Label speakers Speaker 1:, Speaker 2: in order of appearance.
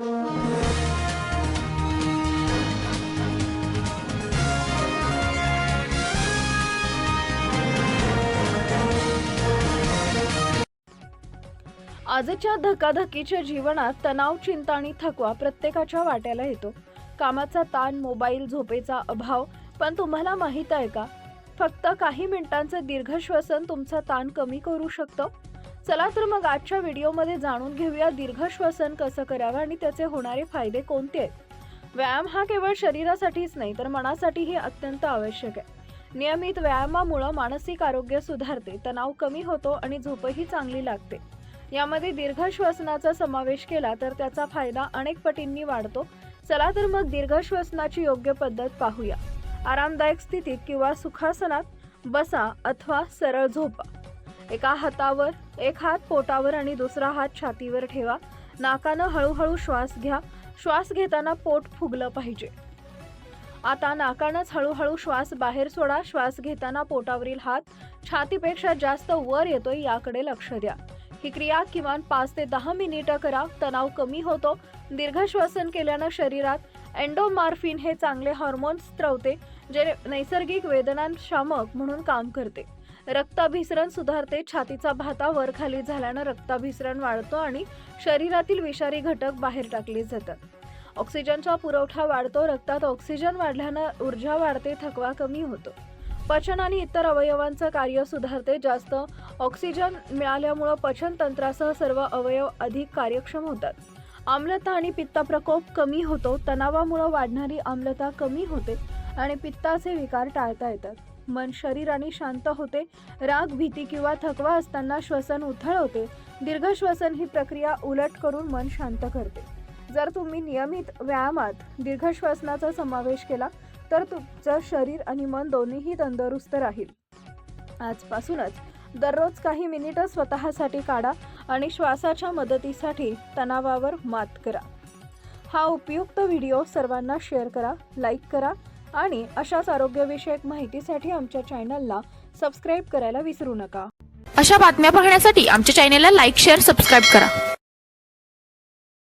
Speaker 1: आजच्या धकाधकीच्या जीवनात तणाव चिंता आणि थकवा प्रत्येकाच्या वाट्याला येतो. कामाचा ताण मोबाईल झोपेचा अभाव पण तुम्हाला माहीत आहे का? फक्त काही मिनिटांचं दीर्घश्वसन तुमचा ताण कमी करू शकतं? चला तर मग आजच्या व्हिडिओमध्ये जाणून घेऊया दीर्घ श्वसन कसं करावं आणि त्याचे होणारे फायदे कोणते आहेत. व्यायाम हा केवळ शरीरासाठीच नाही तर मनासाठीही अत्यंत आवश्यक आहे. नियमित व्यायामामुळं मानसिक आरोग्य सुधारते तणाव कमी होतो आणि झोपही चांगली लागते. यामध्ये दीर्घ श्वसनाचा समावेश केला तर त्याचा फायदा अनेक पटींनी वाढतो. चला तर मग दीर्घ श्वसनाची योग्य पद्धत पाहूया. आरामदायक स्थितीत किंवा सुखासनात बसा अथवा सरळ झोपा. एका हातावर एक हात पोटावर आणि दुसरा हात छातीवर ठेवा. नाकानं हळूहळू श्वास घ्या. श्वास घेताना पोट फुगलं पाहिजे. आता नाकानंच हळूहळू श्वास बाहेर सोडा. श्वास घेताना पोटावरील हात छातीपेक्षा जास्त वर येतोय याकडे लक्ष द्या. ही क्रिया किमान पाच ते दहा मिनिटं करा. तणाव कमी होतो. दीर्घ श्वसन केल्यानं शरीरात एन्डोमार्फिन हे चांगले हॉर्मोन्स स्त्रवते जे नैसर्गिक वेदनाशामक म्हणून काम करते. रक्ताभिसरण सुधारते. छातीचा भाता वर खाली झाल्यानं रक्ताभिसरण वाढतो आणि शरीरातील विषारी घटक बाहेर टाकले जातात. ऑक्सिजनचा पुरवठा वाढतो. रक्तात ऑक्सिजन वाढल्यानं ऊर्जा वाढते थकवा कमी होतो. पचन आणि इतर अवयवांचं कार्य सुधारते. जास्त ऑक्सिजन मिळाल्यामुळं पचन तंत्रासह सर्व अवयव अधिक कार्यक्षम होतात. आम्लता आणि पित्ता प्रकोप कमी होतो. तणावामुळं वाढणारी आम्लता कमी होते आणि पित्ताचे विकार टाळता येतात. मन शरीराने शांत होते. राग भीती किंवा थकवा असताना श्वसन उथळ होते. दीर्घ श्वसन ही प्रक्रिया उलट करून मन शांत करते. जर तुम्ही नियमित व्यायामात दीर्घ श्वसनाचा समावेश केला तर तुमचं शरीर आणि मन दोन्हीही तंदुरुस्त राहील. आजपासूनच दररोज काही मिनिटं स्वतःसाठी काढा आणि श्वासाच्या मदतीसाठी तणावावर मात करा. हा उपयुक्त व्हिडिओ सर्वांना शेअर करा लाईक करा आणि अशाच आरोग्यविषयक माहितीसाठी आमच्या चॅनलला सबस्क्राईब करायला विसरू नका.
Speaker 2: अशा बातम्या पाहण्यासाठी आमच्या चॅनेलला लाईक शेअर सबस्क्राईब करा.